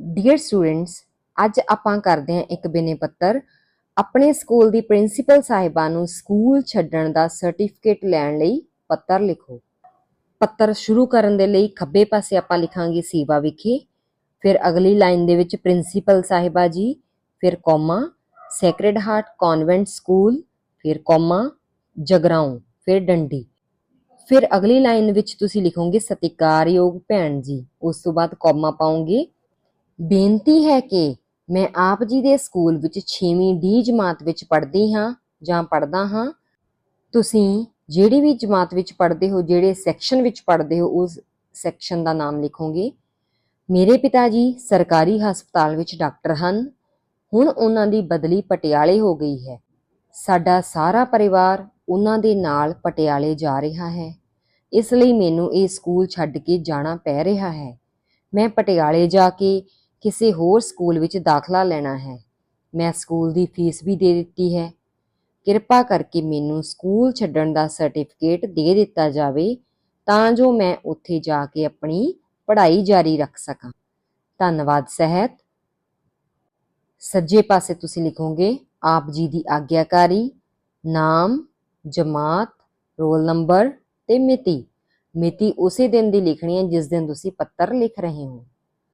Dear students ਅੱਜ ਆਪਾਂ ਕਰਦੇ ਹਾਂ ਇੱਕ ਬਿਨੇ ਪੱਤਰ। ਆਪਣੇ ਸਕੂਲ ਦੀ ਪ੍ਰਿੰਸੀਪਲ ਸਾਹਿਬਾ ਨੂੰ ਸਕੂਲ ਛੱਡਣ ਦਾ ਸਰਟੀਫਿਕੇਟ ਲੈਣ ਲਈ ਪੱਤਰ ਲਿਖੋ। ਪੱਤਰ ਸ਼ੁਰੂ ਕਰਨ ਦੇ ਲਈ ਖੱਬੇ ਪਾਸੇ ਆਪਾਂ ਲਿਖਾਂਗੇ ਸੇਵਾ ਵਿਖੇ। ਫਿਰ ਅਗਲੀ ਲਾਈਨ ਦੇ ਵਿੱਚ ਪ੍ਰਿੰਸੀਪਲ ਸਾਹਿਬਾ ਜੀ, ਫਿਰ comma sacred heart convent school ਫਿਰ ਕੋਮਾ, ਜਗਰਾਉਂ, ਫਿਰ ਡੰਡੀ। ਫਿਰ ਅਗਲੀ ਲਾਈਨ ਵਿੱਚ ਤੁਸੀਂ ਲਿਖੋਗੇ ਸਤਿਕਾਰਯੋਗ ਭੈਣ ਜੀ। ਉਸ ਤੋਂ ਬਾਅਦ ਕੋਮਾ ਪਾਉਂਗੇ ਬੇਨਤੀ ਹੈ ਕਿ ਮੈਂ ਆਪ ਜੀ ਦੇ ਸਕੂਲ ਵਿੱਚ 6ਵੀਂ ਡੀ ਜਮਾਤ ਵਿੱਚ ਪੜ੍ਹਦੀ ਹਾਂ ਜਾਂ ਪੜ੍ਹਦਾ ਹਾਂ। ਤੁਸੀਂ ਜਿਹੜੀ ਵੀ ਜਮਾਤ ਵਿੱਚ ਪੜ੍ਹਦੇ ਹੋ, ਜਿਹੜੇ ਸੈਕਸ਼ਨ ਵਿੱਚ ਪੜ੍ਹਦੇ ਹੋ, ਉਸ ਸੈਕਸ਼ਨ ਦਾ ਨਾਮ ਲਿਖੋਗੇ। ਮੇਰੇ ਪਿਤਾ ਜੀ ਸਰਕਾਰੀ ਹਸਪਤਾਲ ਵਿੱਚ ਡਾਕਟਰ ਹਨ। ਹੁਣ ਉਹਨਾਂ ਦੀ ਬਦਲੀ ਪਟਿਆਲੇ ਹੋ ਗਈ ਹੈ। ਸਾਡਾ ਸਾਰਾ ਪਰਿਵਾਰ ਉਹਨਾਂ ਦੇ ਨਾਲ ਪਟਿਆਲੇ ਜਾ ਰਿਹਾ ਹੈ। ਇਸ ਲਈ ਮੈਨੂੰ ਇਹ ਸਕੂਲ ਛੱਡ ਕੇ ਜਾਣਾ ਪੈ ਰਿਹਾ ਹੈ। ਮੈਂ ਪਟਿਆਲੇ ਜਾ ਕੇ ਕਿਸੇ ਹੋਰ ਸਕੂਲ ਵਿੱਚ ਦਾਖਲਾ ਲੈਣਾ ਹੈ। ਮੈਂ ਸਕੂਲ ਦੀ ਫੀਸ ਵੀ ਦੇ ਦਿੱਤੀ ਹੈ। ਕਿਰਪਾ ਕਰਕੇ ਮੈਨੂੰ ਸਕੂਲ ਛੱਡਣ ਦਾ ਸਰਟੀਫਿਕੇਟ ਦੇ ਦਿੱਤਾ ਜਾਵੇ ਤਾਂ ਜੋ ਮੈਂ ਉੱਥੇ ਜਾ ਕੇ ਆਪਣੀ ਪੜ੍ਹਾਈ ਜਾਰੀ ਰੱਖ ਸਕਾਂ। ਧੰਨਵਾਦ, ਸਹਿਤ। ਸੱਜੇ ਪਾਸੇ ਤੁਸੀਂ ਲਿਖੋਗੇ, ਆਪ ਜੀ ਦੀ ਆਗਿਆਕਾਰੀ, ਨਾਮ, ਜਮਾਤ, ਰੋਲ ਨੰਬਰ ਤੇ ਮਿਤੀ। ਮਿਤੀ ਉਸੇ ਦਿਨ ਦੀ ਲਿਖਣੀ ਹੈ ਜਿਸ ਦਿਨ ਤੁਸੀਂ ਪੱਤਰ ਲਿਖ ਰਹੇ ਹੋ।